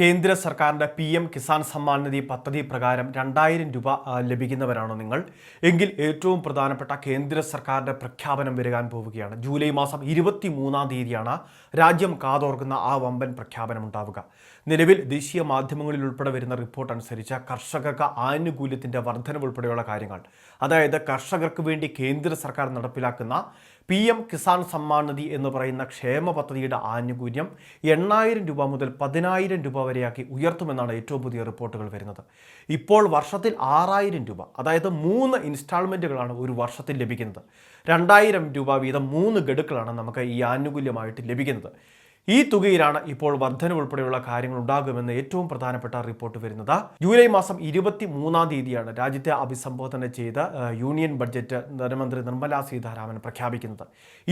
കേന്ദ്ര സർക്കാരിന്റെ P M Kisan Samman Nidhi പദ്ധതി പ്രകാരം രണ്ടായിരം രൂപ ലഭിക്കുന്നവരാണോ നിങ്ങൾ? എങ്കിൽ ഏറ്റവും പ്രധാനപ്പെട്ട കേന്ദ്ര സർക്കാരിന്റെ പ്രഖ്യാപനം വരികാൻ പോവുകയാണ്. ജൂലൈ മാസം ഇരുപത്തി മൂന്നാം തീയതിയാണ് രാജ്യം കാതോർക്കുന്ന ആ വമ്പൻ പ്രഖ്യാപനം ഉണ്ടാവുക. നിലവിൽ ദേശീയ മാധ്യമങ്ങളിൽ ഉൾപ്പെടെ വരുന്ന റിപ്പോർട്ട് അനുസരിച്ച് കർഷകർക്ക് ആനുകൂല്യത്തിന്റെ വർധനവ് ഉൾപ്പെടെയുള്ള കാര്യങ്ങൾ. അതായത് കർഷകർക്ക് വേണ്ടി കേന്ദ്ര സർക്കാർ നടപ്പിലാക്കുന്ന പി എം കിസാൻ സമ്മാൻ നിധി എന്ന് പറയുന്ന ക്ഷേമ പദ്ധതിയുടെ ആനുകൂല്യം എണ്ണായിരം രൂപ മുതൽ പതിനായിരം രൂപ വരെയാക്കി ഉയർത്തുമെന്നാണ് ഏറ്റവും പുതിയ റിപ്പോർട്ടുകൾ വരുന്നത്. ഇപ്പോൾ വർഷത്തിൽ ആറായിരം രൂപ അതായത് മൂന്ന് ഇൻസ്റ്റാൾമെന്റുകളാണ് ഒരു വർഷത്തിൽ ലഭിക്കുന്നത്. രണ്ടായിരം രൂപ വീതം മൂന്ന് ഗഡുക്കളാണ് നമുക്ക് ഈ ആനുകൂല്യമായിട്ട് ലഭിക്കുന്നത്. ഈ തുകയിലാണ് ഇപ്പോൾ വർധന ഉൾപ്പെടെയുള്ള കാര്യങ്ങൾ ഉണ്ടാകുമെന്ന് ഏറ്റവും പ്രധാനപ്പെട്ട റിപ്പോർട്ട് വരുന്നത്. ജൂലൈ മാസം ഇരുപത്തി മൂന്നാം തീയതിയാണ് രാജ്യത്തെ അഭിസംബോധന ചെയ്ത യൂണിയൻ ബഡ്ജറ്റ് ധനമന്ത്രി നിർമ്മലാ സീതാരാമൻ പ്രഖ്യാപിക്കുന്നത്.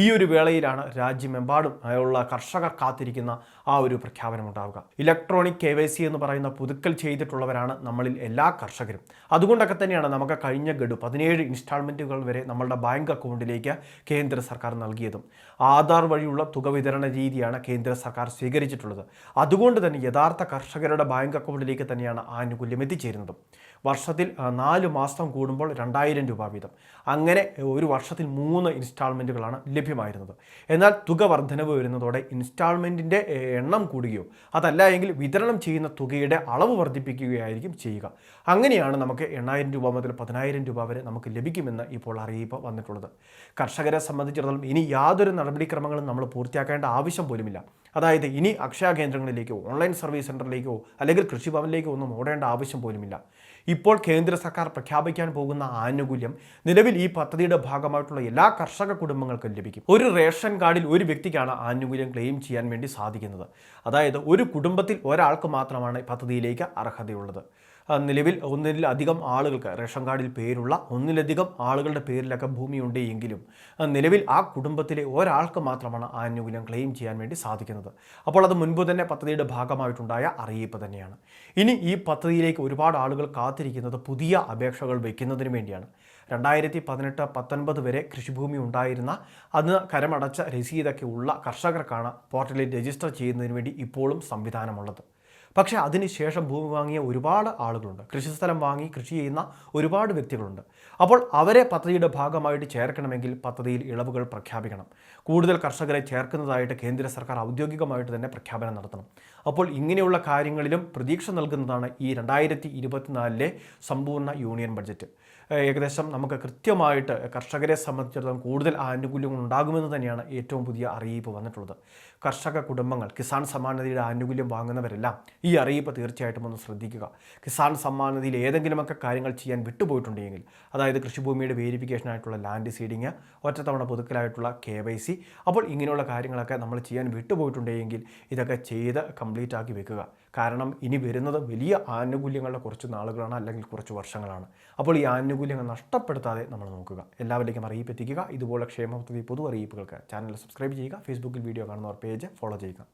ഈ ഒരു വേളയിലാണ് രാജ്യമെമ്പാടും ഉള്ള കർഷകർ കാത്തിരിക്കുന്ന ആ ഒരു പ്രഖ്യാപനം ഉണ്ടാവുക. ഇലക്ട്രോണിക് കെ എന്ന് പറയുന്ന പുതുക്കൽ ചെയ്തിട്ടുള്ളവരാണ് നമ്മളിൽ എല്ലാ കർഷകരും. അതുകൊണ്ടൊക്കെ തന്നെയാണ് നമുക്ക് കഴിഞ്ഞ ഗഡു പതിനേഴ് ഇൻസ്റ്റാൾമെന്റുകൾ വരെ നമ്മളുടെ ബാങ്ക് അക്കൗണ്ടിലേക്ക് കേന്ദ്ര സർക്കാർ നൽകിയതും. ആധാർ വഴിയുള്ള തുക വിതരണ രീതിയാണ് കേന്ദ്ര സർക്കാർ സ്വീകരിച്ചിട്ടുള്ളത്. അതുകൊണ്ട് തന്നെ യഥാർത്ഥ കർഷകരുടെ ബാങ്ക് അക്കൗണ്ടിലേക്ക് തന്നെയാണ് ആനുകൂല്യം എത്തിച്ചേരുന്നതും. വർഷത്തിൽ നാല് മാസം കൂടുമ്പോൾ രണ്ടായിരം രൂപ വീതം. അങ്ങനെ ഒരു വർഷത്തിൽ മൂന്ന് ഇൻസ്റ്റാൾമെന്റുകളാണ് ലഭ്യമായിരുന്നത്. എന്നാൽ തുക വർധനവ് വരുന്നതോടെ ഇൻസ്റ്റാൾമെന്റിന്റെ എണ്ണം കൂടുകയോ അതല്ല എങ്കിൽ വിതരണം ചെയ്യുന്ന തുകയുടെ അളവ് വർദ്ധിപ്പിക്കുകയായിരിക്കും ചെയ്യുക. അങ്ങനെയാണ് നമുക്ക് എണ്ണായിരം രൂപ മുതൽ പതിനായിരം രൂപ വരെ നമുക്ക് ലഭിക്കുമെന്ന് ഇപ്പോൾ അറിയിപ്പ് വന്നിട്ടുള്ളത്. കർഷകരെ സംബന്ധിച്ചിടത്തോളം ഇനി യാതൊരു നടപടിക്രമങ്ങളും നമ്മൾ പൂർത്തിയാക്കേണ്ട ആവശ്യം പോലുമില്ല. അതായത് ഇനി അക്ഷയ കേന്ദ്രങ്ങളിലേക്കോ ഓൺലൈൻ സർവീസ് സെന്ററിലേക്കോ അല്ലെങ്കിൽ കൃഷിഭവനിലേക്കോ ഒന്നും ഓടേണ്ട ആവശ്യം പോലുമില്ല. ഇപ്പോൾ കേന്ദ്ര സർക്കാർ പ്രഖ്യാപിക്കാൻ പോകുന്ന ആനുകൂല്യം നിലവിൽ ഈ പദ്ധതിയുടെ ഭാഗമായിട്ടുള്ള എല്ലാ കർഷക കുടുംബങ്ങൾക്കും ലഭിക്കും. ഒരു റേഷൻ കാർഡിൽ ഒരു വ്യക്തിക്കാണ് ആനുകൂല്യം ക്ലെയിം ചെയ്യാൻ വേണ്ടി സാധിക്കുന്നത്. അതായത് ഒരു കുടുംബത്തിൽ ഒരാൾക്ക് മാത്രമാണ് പദ്ധതിയിലേക്ക് അർഹതയുള്ളത്. നിലവിൽ ഒന്നിലധികം ആളുകൾക്ക് റേഷൻ കാർഡിൽ പേരുള്ള ഒന്നിലധികം ആളുകളുടെ പേരിലൊക്കെ ഭൂമിയുണ്ട് എങ്കിലും നിലവിൽ ആ കുടുംബത്തിലെ ഒരാൾക്ക് മാത്രമാണ് ആനുകൂല്യം ക്ലെയിം ചെയ്യാൻ വേണ്ടി സാധിക്കുന്നത്. അപ്പോൾ അത് മുൻപ് തന്നെ പദ്ധതിയുടെ ഭാഗമായിട്ടുണ്ടായ അറിയിപ്പ് തന്നെയാണ്. ഇനി ഈ പദ്ധതിയിലേക്ക് ഒരുപാട് ആളുകൾ കാത്തിരിക്കുന്നത് പുതിയ അപേക്ഷകൾ വയ്ക്കുന്നതിന് വേണ്ടിയാണ്. രണ്ടായിരത്തി പതിനെട്ട് പത്തൊൻപത് വരെ കൃഷിഭൂമി ഉണ്ടായിരുന്ന അന്ന് കരമടച്ച രസീതൊക്കെ ഉള്ള കർഷകർക്കാണ് പോർട്ടലിൽ രജിസ്റ്റർ ചെയ്യുന്നതിന് വേണ്ടി ഇപ്പോഴും സംവിധാനമുള്ളത്. പക്ഷേ അതിനുശേഷം ഭൂമി വാങ്ങിയ ഒരുപാട് ആളുകളുണ്ട്. കൃഷിസ്ഥലം വാങ്ങി കൃഷി ചെയ്യുന്ന ഒരുപാട് വ്യക്തികളുണ്ട്. അപ്പോൾ അവരെ പദ്ധതിയുടെ ഭാഗമായിട്ട് ചേർക്കണമെങ്കിൽ പദ്ധതിയിൽ ഇളവുകൾ പ്രഖ്യാപിക്കണം. കൂടുതൽ കർഷകരെ ചേർക്കുന്നതായിട്ട് കേന്ദ്ര സർക്കാർ ഔദ്യോഗികമായിട്ട് തന്നെ പ്രഖ്യാപനം നടത്തണം. അപ്പോൾ ഇങ്ങനെയുള്ള കാര്യങ്ങളിലും പ്രതീക്ഷ നൽകുന്നതാണ് ഈ രണ്ടായിരത്തി ഇരുപത്തിനാലിലെ സമ്പൂർണ യൂണിയൻ ബഡ്ജറ്റ്. ഏകദേശം നമുക്ക് കൃത്യമായിട്ട് കർഷകരെ സംബന്ധിച്ചിടത്തോളം കൂടുതൽ ആനുകൂല്യങ്ങൾ ഉണ്ടാകുമെന്ന് തന്നെയാണ് ഏറ്റവും പുതിയ അറിയിപ്പ് വന്നിട്ടുള്ളത്. കർഷക കുടുംബങ്ങൾ കിസാൻ സമ്മാനതയുടെ ആനുകൂല്യം വാങ്ങുന്നവരെല്ലാം ഈ അറിയിപ്പ് തീർച്ചയായിട്ടും ഒന്ന് ശ്രദ്ധിക്കുക. കിസാൻ സമ്മാൻ നിധിയിൽ ഏതെങ്കിലുമൊക്കെ കാര്യങ്ങൾ ചെയ്യാൻ വിട്ടുപോയിട്ടുണ്ടെങ്കിൽ അതായത് കൃഷിഭൂമിയുടെ വേരിഫിക്കേഷനായിട്ടുള്ള ലാൻഡ് സീഡിങ് ഒറ്റത്തവണ പുതുക്കലായിട്ടുള്ള കെ വൈ സി അപ്പോൾ ഇങ്ങനെയുള്ള കാര്യങ്ങളൊക്കെ നമ്മൾ ചെയ്യാൻ വിട്ടുപോയിട്ടുണ്ടെങ്കിൽ ഇതൊക്കെ ചെയ്ത് കംപ്ലീറ്റ് ആക്കി വെക്കുക. കാരണം ഇനി വരുന്നത് വലിയ ആനുകൂല്യങ്ങളുടെ കുറച്ച് നാളുകളാണ് അല്ലെങ്കിൽ കുറച്ച് വർഷങ്ങളാണ്. അപ്പോൾ ഈ ആനുകൂല്യങ്ങൾ നഷ്ടപ്പെടുത്താതെ നമ്മൾ നോക്കുക. എല്ലാവരിലേക്കും അറിയിപ്പ് എത്തിക്കുക. ഇതുപോലെ ക്ഷേമ പൊതു അറിയിപ്പുകൾക്ക് ചാനൽ സബ്സ്ക്രൈബ് ചെയ്യുക. ഫേസ്ബുക്കിൽ വീഡിയോ കാണുന്നവർ പേജ് ഫോളോ ചെയ്യുക.